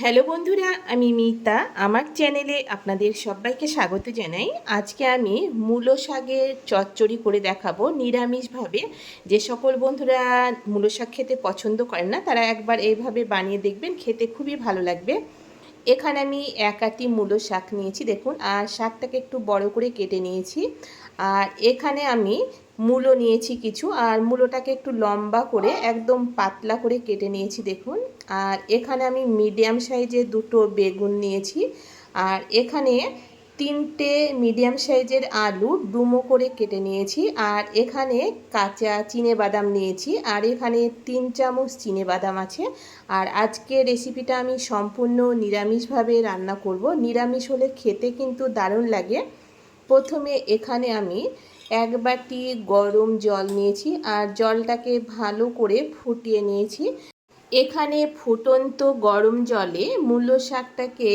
Hello বন্ধুরা, আমি মিতা। আমার চ্যানেলে আপনাদের সবাইকে স্বাগত জানাই। আজকে আমি মূলো শাকের চচ্চড়ি করে দেখাবো নিরামিষভাবে। যে সকল বন্ধুরা মূলো শাক খেতে পছন্দ করেন না, তারা একবার এইভাবে বানিয়ে দেখবেন, খেতে খুবই ভালো লাগবে। এখানে আমি এক আটি মূলো শাক নিয়েছি, দেখুন। আর শাকটাকে একটু বড় করে কেটে নিয়েছি। আর এখানে আমি মূলো নিয়েছি কিছু, আর মূলোটাকে একটু লম্বা করে একদম পাতলা করে কেটে নিয়েছি, দেখুন। আর এখানে আমি মিডিয়াম সাইজের দুটো বেগুন নিয়েছি, আর এখানে তিনটে মিডিয়াম সাইজের আলু ডুমো করে কেটে নিয়েছি, আর এখানে কাঁচা চিনে বাদাম নিয়েছি, আর এখানে তিন চামচ চিনে বাদাম আছে। আর আজকে রেসিপিটা আমি সম্পূর্ণ নিরামিষভাবে রান্না করব। নিরামিষ হলে খেতে কিন্তু দারুণ লাগে। প্রথমে এখানে আমি এক বাটি গরম জল নিয়েছি আর জলটাকে ভালো করে ফুটিয়ে নিয়েছি। এখানে ফুটন্ত গরম জলে মূল্য শাকটাকে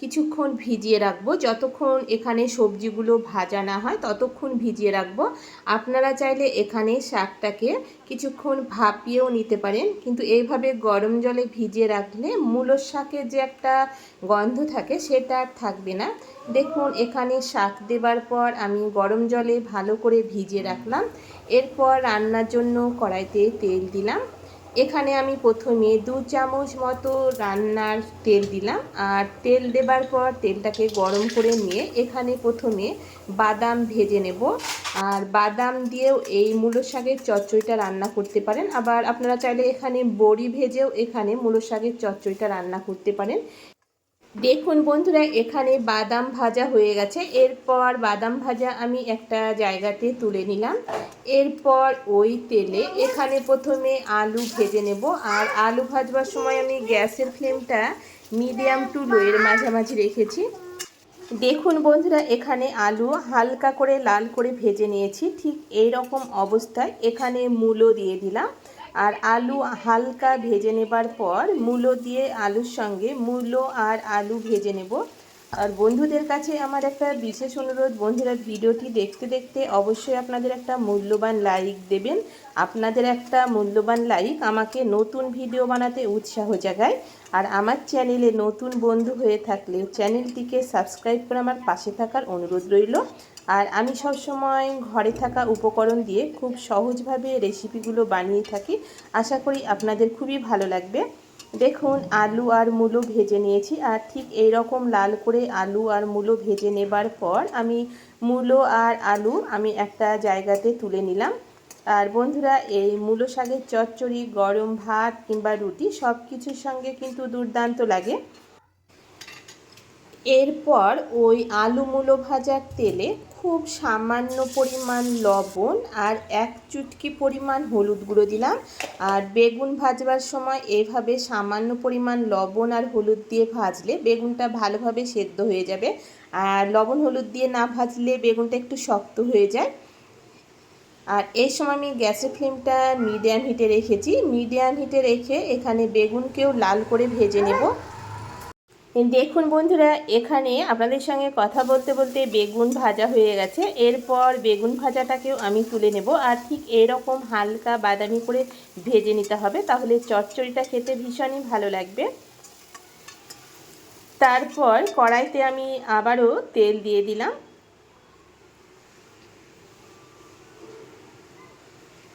কিছুক্ষণ ভিজিয়ে রাখব। যতক্ষণ এখানে সবজিগুলো ভাজা না হয়, ততক্ষণ ভিজিয়ে রাখব। আপনারা চাইলে এখানে শাকটাকে কিছুক্ষণ ভাপিয়েও নিতে পারেন। কিন্তু এইভাবে গরম জলে ভিজিয়ে রাখলে মূলো শাকের যে একটা গন্ধ থাকে, সেটা আর থাকবে না। দেখুন, এখানে শাক দেবার পর আমি গরম জলে ভালো করে ভিজিয়ে রাখলাম। এরপর রান্নার জন্য কড়াইতে তেল দিলাম। এখানে আমি প্রথমে দু চামচ মতো রান্নার তেল দিলাম আর তেল দেবার পর তেলটাকে গরম করে নিয়ে এখানে প্রথমে বাদাম ভেজে নেব। আর বাদাম দিয়েও এই মূলো শাকের চচ্চড়িটা রান্না করতে পারেন। আবার আপনারা চাইলে এখানে বড়ি ভেজেও এখানে মূলো শাকের চচ্চড়িটা রান্না করতে পারেন। দেখুন বন্ধুরা, এখানে বাদাম ভাজা হয়ে গেছে। এরপর বাদাম ভাজা আমি একটা জায়গাতে তুলে নিলাম। এরপর ওই তেলে এখানে প্রথমে আলু ভেজে নেব। আর আলু ভাজবার সময় আমি গ্যাসের ফ্লেমটা মিডিয়াম টু লোয়ের মাঝামাঝি রেখেছি। দেখুন বন্ধুরা, এখানে আলু হালকা করে লাল করে ভেজে নিয়েছি। ঠিক এই রকম অবস্থায় এখানে মূলো দিয়ে দিলাম। আর আলু হালকা ভেজে নেবার পর মূলো দিয়ে আলুর সঙ্গে মূলো আর আলু ভেজে নেব। আর বন্ধুদের কাছে আমার একটা বিশেষ অনুরোধ, বন্ধুরা ভিডিওটি দেখতে দেখতে অবশ্যই আপনাদের একটা মূল্যবান লাইক দেবেন। আপনাদের একটা মূল্যবান লাইক আমাকে নতুন ভিডিও বানাতে উৎসাহ জাগায়। আর আমার চ্যানেলে নতুন বন্ধু হয়ে থাকলে চ্যানেলটিকে সাবস্ক্রাইব করে আমার পাশে থাকার অনুরোধ রইল। আর আমি সবসময় ঘরে থাকা উপকরণ দিয়ে খুব সহজভাবে রেসিপিগুলো বানিয়ে থাকি। আশা করি আপনাদের খুবই ভালো লাগবে। দেখুন, আলু আর মূলো ভেজে নিয়েছি আর ঠিক এই রকম লাল করে আলু আর মূলো ভেজে নেবার পর আমি মূলো আর আলু আমি একটা জায়গাতে তুলে নিলাম। আর বন্ধুরা, এই মূলো শাকের চচ্চড়ি, গরম ভাত কিংবা রুটি সব কিছুর সঙ্গে কিন্তু দুর্দান্ত লাগে। এরপর ওই আলু মূলো ভাজার তেলে খুব সামান্য পরিমাণ লবণ আর এক চুটকি পরিমাণ হলুদ গুঁড়ো দিলাম। আর বেগুন ভাজবার সময় এভাবে সামান্য পরিমাণ লবণ আর হলুদ দিয়ে ভাজলে বেগুনটা ভালোভাবে সেদ্ধ হয়ে যাবে। আর লবণ হলুদ দিয়ে না ভাজলে বেগুনটা একটু শক্ত হয়ে যায়। আর এই সময় আমি গ্যাসের ফ্লেমটা মিডিয়াম হিটে রেখেছি। মিডিয়াম হিটে রেখে এখানে বেগুনকেও লাল করে ভেজে নেব। দেখুন বন্ধুরা, এখানে আপনাদের সঙ্গে কথা বলতে বলতে বেগুন ভাজা হয়ে গেছে। এরপর বেগুন ভাজাটাকেও আমি তুলে নেব। আর ঠিক এরকম হালকা বাদামি করে ভেজে নিতে হবে, তাহলে চচ্চড়িটা খেতে ভীষণই ভালো লাগবে। তারপর কড়াইতে আমি আবারও তেল দিয়ে দিলাম।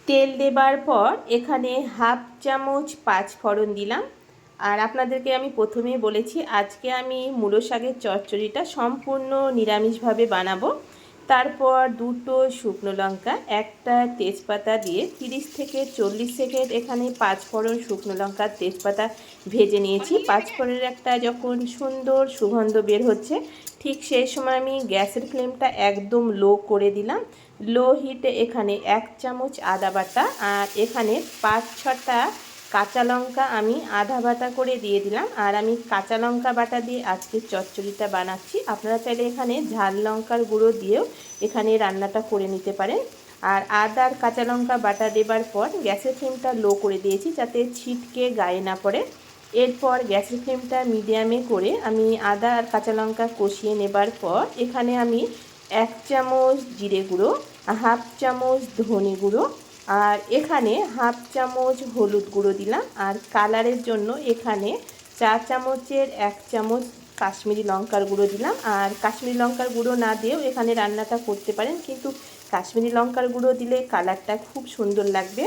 তেল দেবার পর এখানে হাফ চামচ পাঁচ ফোড়ন দিলাম। আর আপনাদেরকে আমি প্রথমেই বলেছি, আজকে আমি মূলো শাকের চচ্চড়িটা সম্পূর্ণ নিরামিষভাবে বানাবো। তারপর দুটো শুকনো লঙ্কা, একটা তেজপাতা দিয়ে তিরিশ থেকে চল্লিশ সেকেন্ড এখানে পাঁচ ফোড়ন শুকনো লঙ্কার তেজপাতা ভেজে নিয়েছি। পাঁচ ফোড়নের একটা যখন সুন্দর সুগন্ধ বের হচ্ছে, ঠিক সেই সময় আমি গ্যাসের ফ্লেমটা একদম লো করে দিলাম। লো হিটে এখানে এক চামচ আদা বাটা আর এখানে পাঁচ ছটা কাঁচা লঙ্কা আমি আধা বাটা করে দিয়ে দিলাম, আর আমি কাঁচা লঙ্কা বাটা দিয়ে আজকে চচ্চড়িটা বানাচ্ছি। আপনারা চাইলে এখানে ঝাল লঙ্কার গুঁড়ো দিয়েও এখানে রান্নাটা করে নিতে পারেন। আর আদা আর কাঁচা লঙ্কা বাটা দেবার পর গ্যাসের ফ্লেমটা লো করে দিয়েছি যাতে ছিটকে গায়ে না পড়ে। এরপর গ্যাসের ফ্লেমটা মিডিয়ামে করে আমি আদা আর কাঁচা লঙ্কা কষিয়ে নেবার পর এখানে আমি এক চামচ জিরে গুঁড়ো, হাফ চামচ ধনে গুঁড়ো আর এখানে হাফ চামচ হলুদ গুঁড়ো দিলাম আর কালারের জন্য এখানে চা চামচের এক চামচ কাশ্মীরি লঙ্কার গুঁড়ো দিলাম। আর কাশ্মীরি লঙ্কার গুঁড়ো না দিয়েও এখানে রান্নাটা করতে পারেন, কিন্তু কাশ্মীরি লঙ্কার গুঁড়ো দিলে কালারটা খুব সুন্দর লাগবে।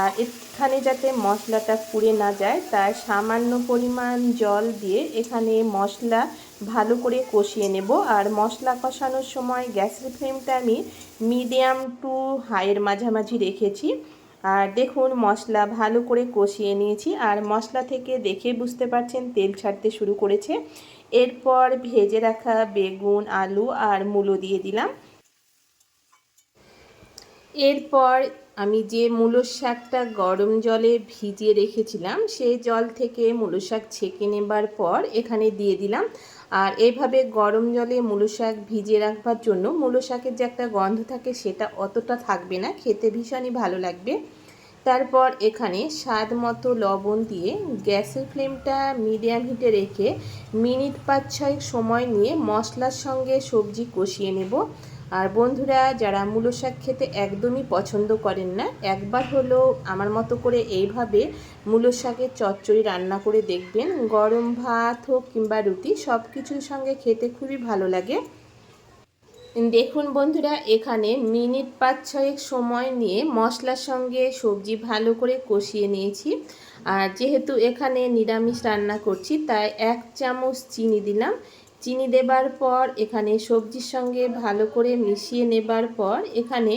আর এখানে যাতে মশলাটা পুড়ে না যায়, তাই সামান্য পরিমাণ জল দিয়ে এখানে মশলা ভালো করে কষিয়ে নেব। আর মশলা কষানোর সময় গ্যাসের ফ্লেমটা আমি মিডিয়াম টু হাইয়ের মাঝামাঝি রেখেছি। আর দেখুন, মশলা ভালো করে কষিয়ে নিয়েছি। আর মশলা থেকে দেখে বুঝতে পারছেন, তেল ছাড়তে শুরু করেছে। এরপর ভেজে রাখা বেগুন, আলু আর মূলো দিয়ে দিলাম। এরপর আমি যে মূলো শাকটা গরম জলে ভিজিয়ে রেখেছিলাম, সেই জল থেকে মূলো শাক ছেঁকে নেবার পর এখানে দিয়ে দিলাম আর এভাবে গরম জলে মূলো শাক ভিজিয়ে রাখবার জন্য মূলো শাকের যে একটা গন্ধ থাকে সেটা অতটা থাকবে না, খেতে ভীষণই ভালো লাগবে। তারপর এখানে স্বাদ মতো লবণ দিয়ে গ্যাসের ফ্লেমটা মিডিয়াম হিটে রেখে মিনিট পাঁচ ছয় সময় নিয়ে মশলার সঙ্গে সবজি কষিয়ে নেব। আর বন্ধুরা, যারা মূলো শাক খেতে একদমই পছন্দ করেন না, একবার হলো আমার মতো করে এইভাবে মূলো শাকের চচ্চড়ি রান্না করে দেখবেন। গরম ভাত হোক কিংবা রুটি সব কিছুর সঙ্গে খেতে খুবই ভালো লাগে। দেখুন বন্ধুরা, এখানে মিনিট পাঁচ ছয়েক সময় নিয়ে মশলার সঙ্গে সবজি ভালো করে কষিয়ে নিয়েছি। আর যেহেতু এখানে নিরামিষ রান্না করছি, তাই এক চামচ চিনি দিলাম। চিনি দেবার পর, এখানে সবজির সঙ্গে ভালো করে মিশিয়ে নেবার পর, এখানে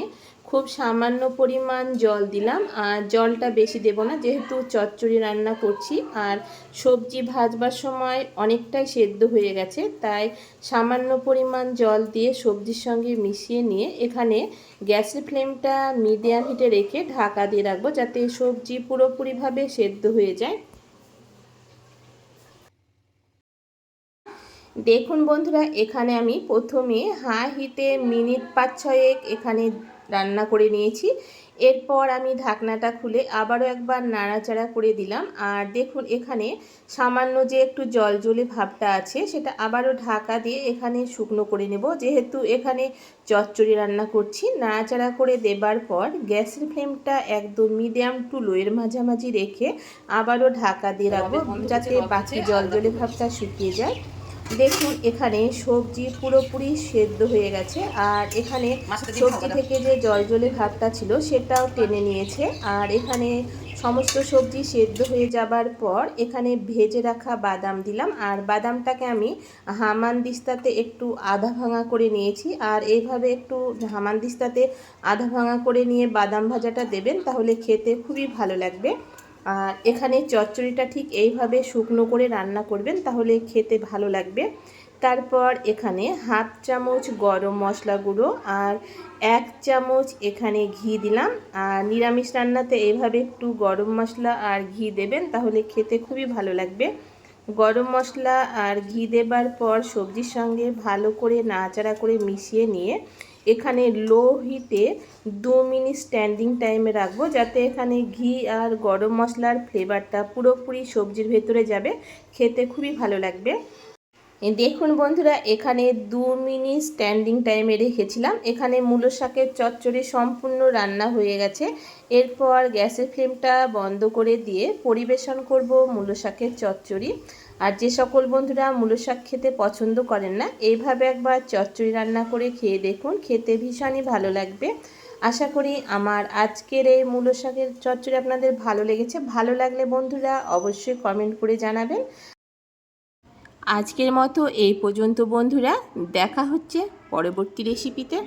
খুব সামান্য পরিমাণ জল দিলাম। আর জলটা বেশি দেব না, যেহেতু চচ্চড়ি রান্না করছি। আর সবজি ভাজবার সময় অনেকটাই সেদ্ধ হয়ে গেছে, তাই সামান্য পরিমাণ জল দিয়ে সবজির সঙ্গে মিশিয়ে নিয়ে এখানে গ্যাসের ফ্লেমটা মিডিয়াম হিটে রেখে ঢাকা দিয়ে রাখব, যাতে সবজি পুরোপুরিভাবে সেদ্ধ হয়ে যায়। দেখুন বন্ধুরা এখানে আমি প্রথমে হাঁ হিতে মিনিট পাঁচ ছয়েক এখানে রান্না করে নিয়েছি। এরপর আমি ঢাকনাটা খুলে আবারও একবার নাড়াচাড়া করে দিলাম। আর দেখুন এখানে সামান্য যে একটু জল জলে ভাবটা আছে সেটা আবারও ঢাকা দিয়ে এখানে শুকনো করে নেব। যেহেতু এখানে চচ্চড়ি রান্না করছি নাড়াচাড়া করে দেবার পর গ্যাসের ফ্লেমটা একদম মিডিয়াম টু লোয়ের মাঝামাঝি রেখে আবারও ঢাকা দিয়ে রাখব যাতে বাকি জল জলে ভাবটা শুকিয়ে যায়। দেখুন এখানে সবজি পুরোপুরি সেদ্ধ হয়ে গেছে। আর এখানে সবজি থেকে যে জল জলে ভাতটা ছিল সেটাও টেনে নিয়েছে। আর এখানে সমস্ত সবজি সেদ্ধ হয়ে যাবার পর এখানে ভেজে রাখা বাদাম দিলাম। আর বাদামটাকে আমি হামান দিস্তাতে একটু আধা ভাঙা করে নিয়েছি। আর এইভাবে একটু হামান দিস্তাতে আধা ভাঙা করে নিয়ে বাদাম ভাজাটা দেবেন তাহলে খেতে খুবই ভালো লাগবে। আর এখানে চচ্চড়িটা ঠিক এইভাবে শুকনো করে রান্না করবেন, তাহলে খেতে ভালো লাগবে। তারপর এখানে হাফ চামচ গরম মশলা গুঁড়ো আর এক চামচ এখানে ঘি দিলাম। আর নিরামিষ রান্নাতে এইভাবে একটু গরম মশলা আর ঘি দেবেন, তাহলে খেতে খুবই ভালো লাগবে। গরম মশলা আর ঘি দেবার পর সবজির সঙ্গে ভালো করে নাড়াচাড়া করে মিশিয়ে নিয়ে এখানে লো হিটে দু মিনিট স্ট্যান্ডিং টাইমে রাখব, যাতে এখানে ঘি আর গরম মশলার ফ্লেভারটা পুরোপুরি সবজির ভেতরে যাবে। খেতে খুবই ভালো লাগবে। দেখুন বন্ধুরা, এখানে দু মিনিট স্ট্যান্ডিং টাইমে রেখেছিলাম। এখানে মূলো শাকের চচ্চড়ি সম্পূর্ণ রান্না হয়ে গেছে। এরপর গ্যাসের ফ্লেমটা বন্ধ করে দিয়ে পরিবেশন করব মূলো শাকের চচ্চড়ি। আর যে সকল বন্ধুরা মূলো শাক খেতে পছন্দ করেন না, এইভাবে একবার চচ্চড়ি রান্না করে খেয়ে দেখুন, খেতে ভীষণই ভালো লাগবে। আশা করি আমার আজকের এই মূলো শাকের চচ্চড়ি আপনাদের ভালো লেগেছে। ভালো লাগলে বন্ধুরা অবশ্যই কমেন্ট করে জানাবেন। আজকের মতো এই পর্যন্ত বন্ধুরা, দেখা হচ্ছে পরবর্তী রেসিপিতে